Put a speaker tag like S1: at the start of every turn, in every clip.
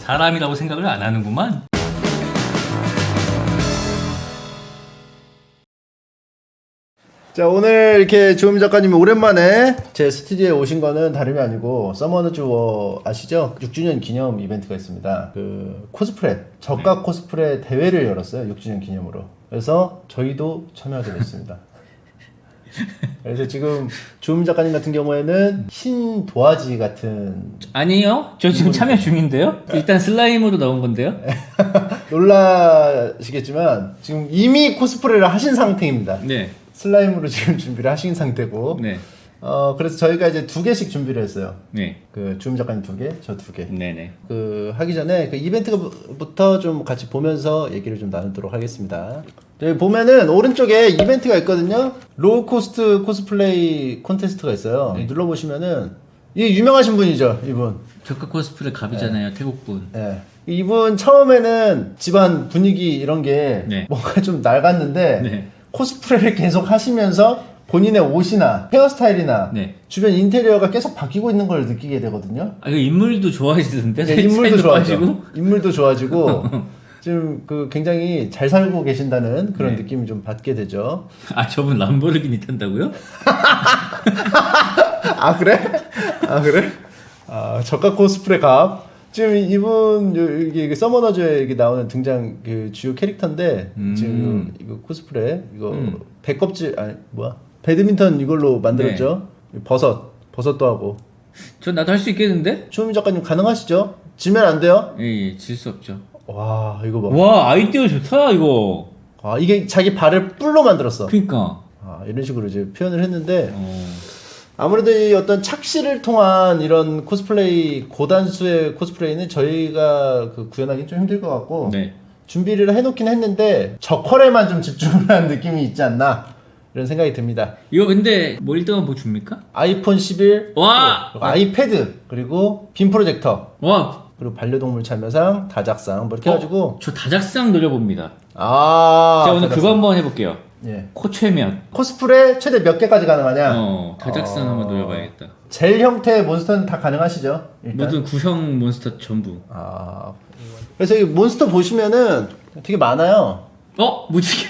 S1: 사람이라고 생각을 안 하는구만.
S2: 자 오늘 이렇게 주호민 작가님이 오랜만에 제 스튜디오에 오신 거는 다름이 아니고 서머너 주워 아시죠? 6주년 기념 이벤트가 있습니다. 그 코스프레 적각 코스프레 대회를 열었어요. 6주년 기념으로. 그래서 저희도 참여하게 됐습니다. 그래서 지금 주호민 작가님 같은 경우에는 흰 도화지 같은
S1: 아니요. 저 지금 참여 중인데요. 일단 슬라임으로 나온 건데요.
S2: 놀라시겠지만 지금 이미 코스프레를 하신 상태입니다.
S1: 네.
S2: 슬라임으로 지금 준비를 하신 상태고
S1: 네.
S2: 어 그래서 저희가 이제 두 개씩 준비를 했어요.
S1: 네.
S2: 그 주임 작가님 두 개, 저 두 개.
S1: 네 네.
S2: 그 하기 전에 그 이벤트부터 좀 같이 보면서 얘기를 좀 나누도록 하겠습니다. 여기 보면은 오른쪽에 이벤트가 있거든요. 로우 코스트 코스플레이 콘테스트가 있어요.
S1: 네.
S2: 눌러 보시면은 이 유명하신 분이죠, 이분.
S1: 적극 코스프레 갑이잖아요. 태국 분.
S2: 예. 이분 처음에는 집안 분위기 이런 게
S1: 네.
S2: 뭔가 좀 낡았는데
S1: 네.
S2: 코스프레를 계속 하시면서 본인의 옷이나 헤어스타일이나
S1: 네.
S2: 주변 인테리어가 계속 바뀌고 있는 걸 느끼게 되거든요.
S1: 아, 이거 인물도 좋아지던데?
S2: 네, 인물도 좋아지고? 인물도 좋아지고 지금 그 굉장히 잘 살고 계신다는 그런
S1: 네.
S2: 느낌이 좀 받게 되죠.
S1: 아, 저분 람보르기니 탄다고요?
S2: 아 그래? 아 그래? 아 저가 코스프레 갑. 지금 이분 이게 서머너즈에 이게 나오는 등장 그 주요 캐릭터인데
S1: 음.
S2: 지금 이거 코스프레 이거
S1: 음.
S2: 배껍질 아니 뭐야 배드민턴 이걸로 만들었죠.
S1: 네.
S2: 버섯 버섯도 하고
S1: 저 나도 할 수 있겠는데?
S2: 추우미 작가님 가능하시죠? 지면 안 돼요?
S1: 예, 예, 질 수 없죠.
S2: 와 이거 봐.
S1: 와, 아이디어 좋다, 이거.
S2: 아 이게 자기 발을 뿔로 만들었어.
S1: 그니까.
S2: 아, 이런 식으로 이제 표현을 했는데
S1: 어,
S2: 아무래도 이 어떤 착시를 통한 이런 코스플레이 고단수의 코스플레이는 저희가 그 구현하기 좀 힘들 것 같고
S1: 네.
S2: 준비를 해놓긴 했는데 저컬에만 좀 집중을 한 느낌이 있지 않나 이런 생각이 듭니다.
S1: 이거 근데 뭐 1등은 뭐 줍니까?
S2: 아이폰 11,
S1: 와!
S2: 그리고 아이패드, 그리고 빔 프로젝터,
S1: 와,
S2: 그리고 반려동물 참여상, 다작상 뭐 이렇게 해가지고
S1: 저 다작상 노려봅니다.
S2: 아
S1: 제가 오늘
S2: 다작상.
S1: 그거 한번 해볼게요.
S2: 예.
S1: 코최면.
S2: 코스프레 최대 몇 개까지 가능하냐?
S1: 어, 다작상
S2: 어.
S1: 한번 노려봐야겠다.
S2: 젤 형태의 몬스터는 다 가능하시죠? 일단.
S1: 모든 구형 몬스터 전부.
S2: 아. 그래서 이 몬스터 보시면은 되게 많아요.
S1: 어? 무지개.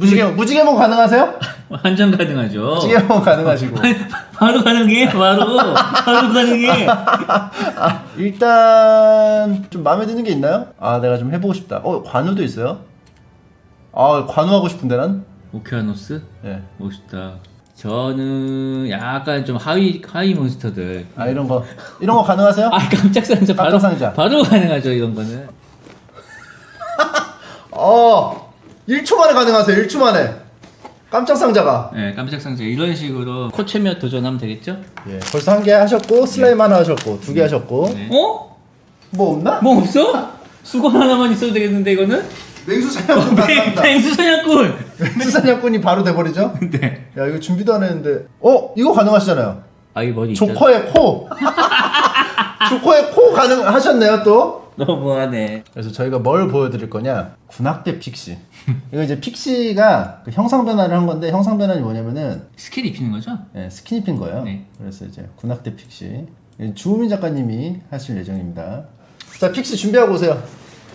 S2: 무지개, 무지개몬 가능하세요?
S1: 완전 가능하죠.
S2: 무지개몬 가능하시고.
S1: 바로 가능해, 바로. 바로 가능해.
S2: 아, 일단, 좀 마음에 드는 게 있나요? 아, 내가 좀 해보고 싶다. 어, 관우도 있어요? 아, 관우하고 싶은데, 난?
S1: 오케아노스?
S2: 예.
S1: 멋있다. 저는 약간 좀 하위, 하위 몬스터들.
S2: 아, 이런 거. 이런 거 가능하세요?
S1: 아, 깜짝 상자. 바로,
S2: 깜짝 상자.
S1: 바로 가능하죠, 이런 거는.
S2: 어! 1초 만에 가능하세요, 1초 만에. 깜짝 상자가.
S1: 네, 깜짝 상자. 이런 식으로 코체면 도전하면 되겠죠?
S2: 예. 벌써 한 개 하셨고, 슬라임 하나 하셨고, 두 개 하셨고.
S1: 네. 어?
S2: 뭐 없나?
S1: 뭐 없어? 수건 하나만 있어도 되겠는데, 이거는?
S2: 맹수 사냥꾼 가능합니다.
S1: 맹수 사냥꾼!
S2: 맹수 사냥꾼이 바로 돼버리죠?
S1: 네.
S2: 야, 이거 준비도 안 했는데. 어? 이거 가능하시잖아요.
S1: 아, 이 머리 있잖아.
S2: 조커의 코. 조커의 코 가능하셨네요, 또.
S1: 너무하네.
S2: 그래서 저희가 뭘 보여드릴 거냐? 군악대 픽시. 이거 이제 픽시가 그 형상 변화를 한 건데, 형상 변화는 뭐냐면은,
S1: 스킬 입히는 거죠?
S2: 예, 스키니핀 거예요.
S1: 네.
S2: 그래서 이제 군악대 픽시. 예, 주우민 작가님이 하실 예정입니다. 자, 픽시 준비하고 오세요.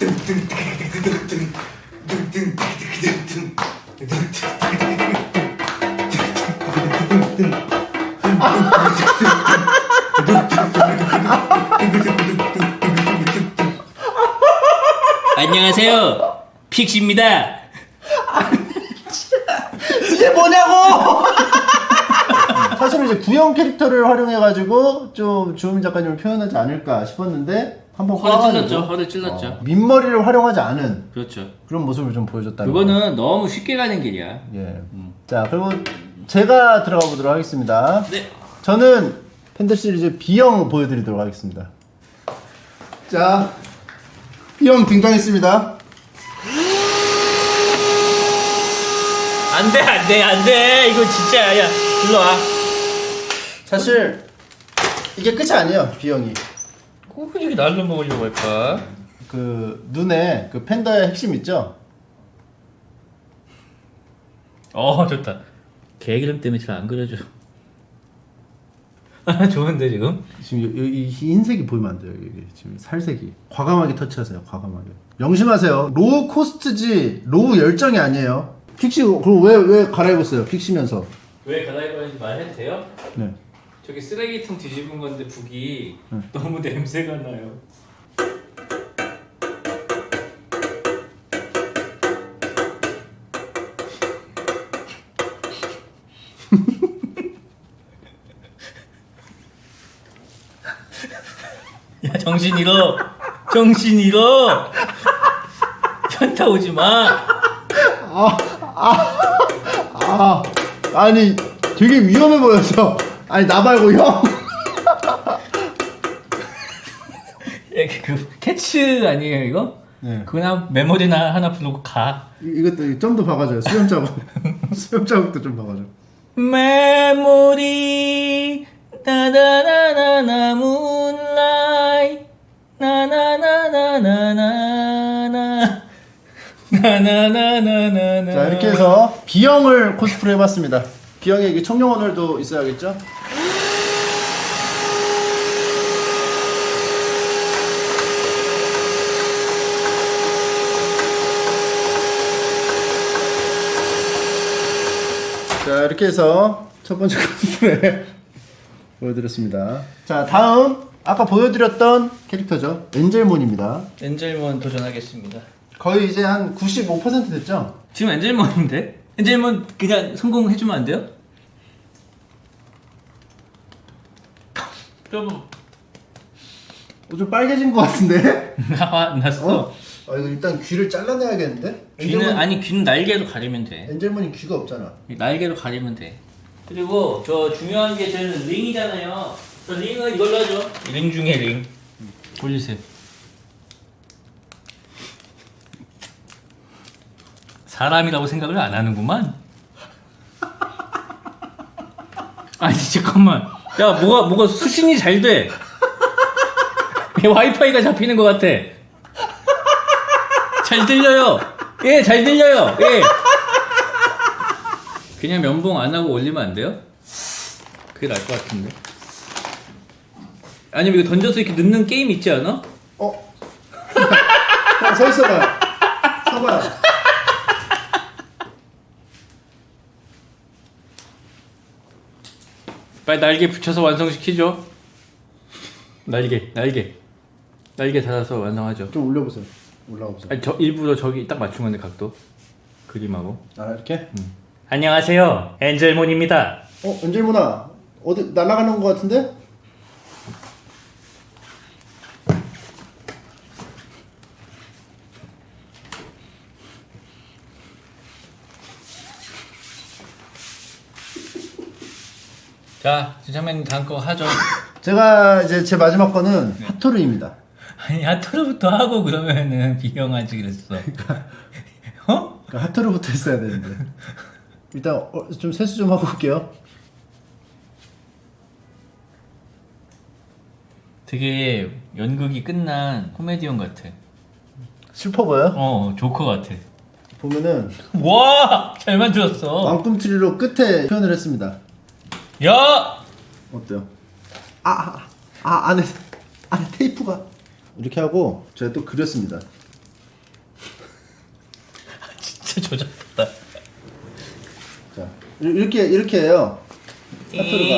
S1: 안녕하세요. 픽시입니다.
S2: 이게 뭐냐고! 사실은 이제 구형 캐릭터를 활용해가지고 좀 주호민 작가님을 표현하지 않을까 싶었는데 한번
S1: 허를
S2: 꽈가지고,
S1: 찔렀죠, 허를 찔렀죠.
S2: 어, 민머리를 활용하지 않은
S1: 그렇죠.
S2: 그런 모습을 좀 보여줬다는
S1: 그거는 너무 쉽게 가는 길이야.
S2: 거. 예. 자 그리고 제가 들어가 보도록 하겠습니다.
S1: 네.
S2: 저는 팬더 시리즈 B형 보여드리도록 하겠습니다. 자 B형 등장했습니다.
S1: 안 돼, 안 돼, 안 돼. 이거 진짜, 야, 일로 와.
S2: 사실 이게 끝이 아니에요 B형이.
S1: 꾸준히 날좀 먹으려고 할까?
S2: 그 눈에 그 팬더의 핵심 있죠?
S1: 어, 좋다. 개기름 때문에 잘 안 그려져. 아, 좋은데 지금?
S2: 지금 이, 이- 이 흰색이 보이면 안 돼요. 이게 지금 살색이 과감하게 터치하세요. 과감하게. 명심하세요. 로우 코스트지 로우 열정이 아니에요. 픽시 그럼 왜 왜 갈아입었어요? 픽시면서.
S1: 왜 갈아입었는지 말해도 돼요?
S2: 네.
S1: 저기 쓰레기통 뒤집은 건데 북이
S2: 네.
S1: 너무 냄새가 나요. 정신 잃어, 정신 잃어. 현타 오지 마.
S2: 아 아니 되게 위험해 보여서 아니 나 말고 형.
S1: 야, 그 캐츠 아니에요 이거?
S2: 네.
S1: 그냥 메모리나 하나 부르고 가.
S2: 이- 이것도 좀더 박아줘요. 수염 자국. 수염 자국도 좀 박아줘.
S1: 메모리 나나나나나 문라이 나나나나나나나 나나나나나나
S2: 자 이렇게 해서 비형을 코스프레 해봤습니다. 비형에 이게 청룡오늘도 있어야겠죠? 자 이렇게 해서 첫 번째 코스프레 보여드렸습니다. 자 다음 아까 보여드렸던 캐릭터죠. 엔젤몬입니다.
S1: 엔젤몬 도전하겠습니다
S2: 거의 이제 한 95% 됐죠?
S1: 지금 엔젤몬인데? 엔젤몬 그냥 성공해주면 안 돼요? 좀
S2: 어, 좀 빨개진 것 같은데?
S1: 나와 났어
S2: 어? 아 이거 일단 귀를 잘라내야겠는데?
S1: 귀는
S2: 엔젤몬-
S1: 아니 귀는 날개로 가리면 돼
S2: 엔젤몬이 귀가 없잖아.
S1: 날개로 가리면 돼. 그리고 저 중요한 게 저는 링이잖아요. 저 링은 이걸로 하죠. 링 중에 링. 올리세요. 사람이라고 생각을 안 하는구만. 아니 잠깐만. 야 뭐가 뭐가 수신이 잘 돼. 얘 와이파이가 잡히는 것 같아. 잘 들려요. 예, 잘 들려요. 예. 그냥 면봉 안 하고 올리면 안 돼요? 그게 나을 것 같은데. 아니면 이거 던져서 이렇게 넣는 게임 있지 않아?
S2: 어? 형, 서 있어봐요. 서봐요.
S1: 빨리 날개 붙여서 완성시키죠. 날개, 날개. 날개 달아서 완성하죠.
S2: 좀 올려보세요. 올라가 보세요.
S1: 아니, 저 일부러 저기 딱 맞춘 건데 각도. 그림하고.
S2: 아, 이렇게?
S1: 안녕하세요. 엔젤몬입니다.
S2: 어, 엔젤몬아. 어디, 날아가는 것 같은데?
S1: 자, 진짜맨 다음 거 하죠.
S2: 제가 이제 제 마지막 거는 하토르입니다.
S1: 아니, 하토르부터 하고 그러면은 비형하지 그랬어. 어?
S2: 그러니까 하토르부터 했어야 되는데. 일단 어, 좀 세수 좀 하고 올게요.
S1: 되게 연극이 끝난 코미디언 같아.
S2: 슬퍼 보여?
S1: 어, 조커 같아.
S2: 보면은
S1: 와! 잘 만들었어.
S2: 왕꿈틀이로 끝에 표현을 했습니다.
S1: 야!
S2: 어때요? 아, 아, 아 안에 안에 테이프가 이렇게 하고 제가 또 그렸습니다.
S1: 진짜.
S2: 자 이- 이렇게 이렇게 해요. 하토르가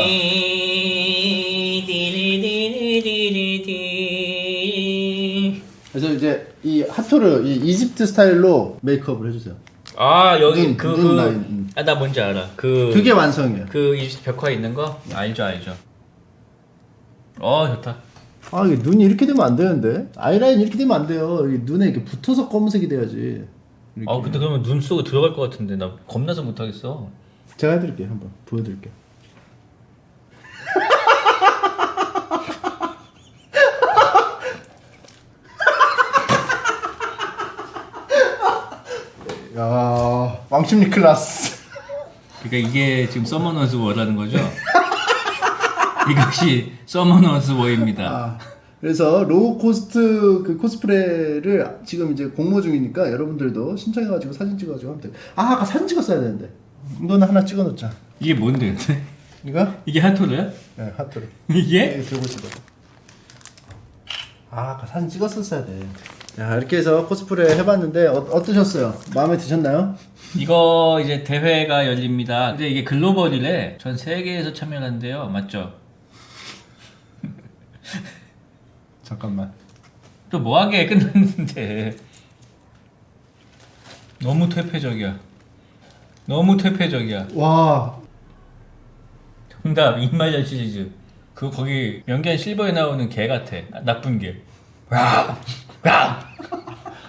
S2: 그래서 이제 이 하토르 이 이집트 스타일로 메이크업을 해주세요.
S1: 아, 여기
S2: 눈,
S1: 그,
S2: 눈
S1: 그,
S2: 라인, 음.
S1: 아, 나 뭔지 알아. 그,
S2: 그게 완성이에요.
S1: 그 이집트 벽화 있는 거? 알죠, 알죠. 어, 좋다.
S2: 아 이게 눈이 이렇게 되면 안 되는데 아이라인 이렇게 되면 안 돼요. 이게 눈에 이렇게 붙어서 검은색이 돼야지. 이렇게.
S1: 아, 근데 그러면 눈 속에 들어갈 것 같은데. 나 겁나서 못하겠어.
S2: 제가 해드릴게요 한번 보여드릴게요. 야 왕심 니클라스.
S1: 그러니까 이게 지금 서머너스 워라는 거죠? 이것이 서머너스 워입니다.
S2: 아, 그래서 로우 코스트 그 코스프레를 지금 이제 공모 중이니까 여러분들도 신청해가지고 사진 찍어가지고 하면 돼요. 아 아까 사진 찍었어야 되는데 이거는 하나 찍어놓자.
S1: 이게 뭔데, 근데?
S2: 이거?
S1: 이게 핫토르야?
S2: 네, 핫도그.
S1: 이게?
S2: 네, 들고 싶어. 아, 아까 사진 찍었었어야 돼. 자, 이렇게 해서 코스프레 해봤는데 어, 어떠셨어요? 마음에 드셨나요?
S1: 이거 이제 대회가 열립니다. 근데 이게 글로벌이래. 전 세계에서 참여한대요. 맞죠?
S2: 잠깐만.
S1: 또 뭐하게 끝났는데. 너무 퇴폐적이야. 너무 퇴폐적이야.
S2: 와,
S1: 정답 이말년 시리즈. 그 거기 연기한 실버에 나오는 개 같아. 나쁜 개. 와, 와.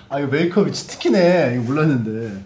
S2: 아 이거 메이크업이 치트키네. 이거 몰랐는데.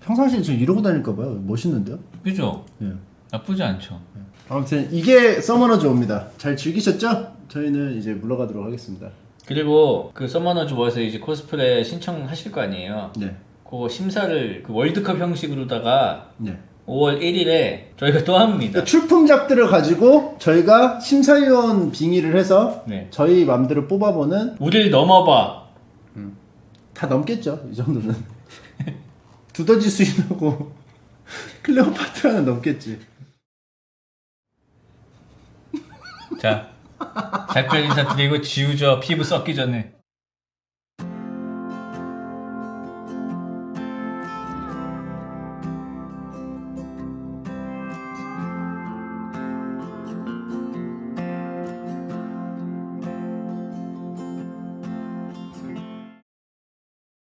S2: 평상시에 좀 이러고 다닐까 봐요. 멋있는데요?
S1: 그죠?
S2: 예.
S1: 나쁘지 않죠.
S2: 아무튼 이게 서머너즈 옵니다. 잘 즐기셨죠? 저희는 이제 물러가도록 하겠습니다.
S1: 그리고 그 서머너즈 워에서 이제 코스프레 신청하실 거 아니에요.
S2: 네.
S1: 그거 심사를 그 월드컵 형식으로다가
S2: 네.
S1: 5월 1일에 저희가 또 합니다.
S2: 그러니까 출품작들을 가지고 저희가 심사위원 빙의를 해서
S1: 네.
S2: 저희 맘대로 뽑아보는
S1: 우릴 넘어봐.
S2: 다 넘겠죠 이 정도는 두더지 수인하고 클레오파트라는 넘겠지
S1: 자, 작별 인사 드리고 지우죠. 피부 썩기 전에.